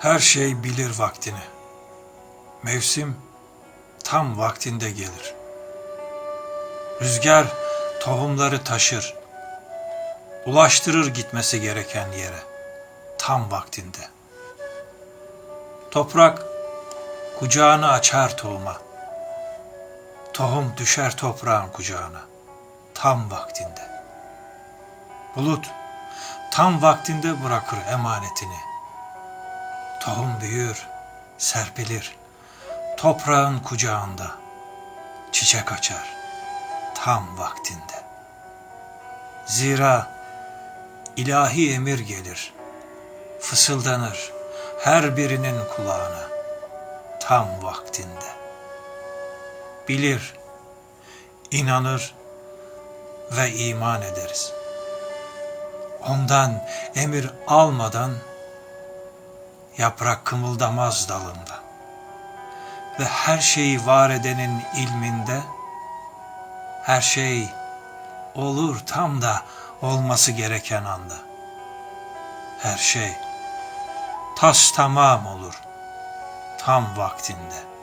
Her şey bilir vaktini. Mevsim tam vaktinde gelir. Rüzgar tohumları taşır. Ulaştırır gitmesi gereken yere tam vaktinde. Toprak kucağını açar tohuma. Tohum düşer toprağın kucağına tam vaktinde. Bulut tam vaktinde bırakır emanetini. Tohum büyür, serpilir. Toprağın kucağında çiçek açar tam vaktinde. Zira ilahi emir gelir, fısıldanır her birinin kulağına tam vaktinde. Bilir, inanır ve iman ederiz. Ondan emir almadan yaprak kımıldamaz dalında. Ve her şeyi var edenin ilminde her şey olur tam da olması gereken anda. Her şey tas tamam olur tam vaktinde.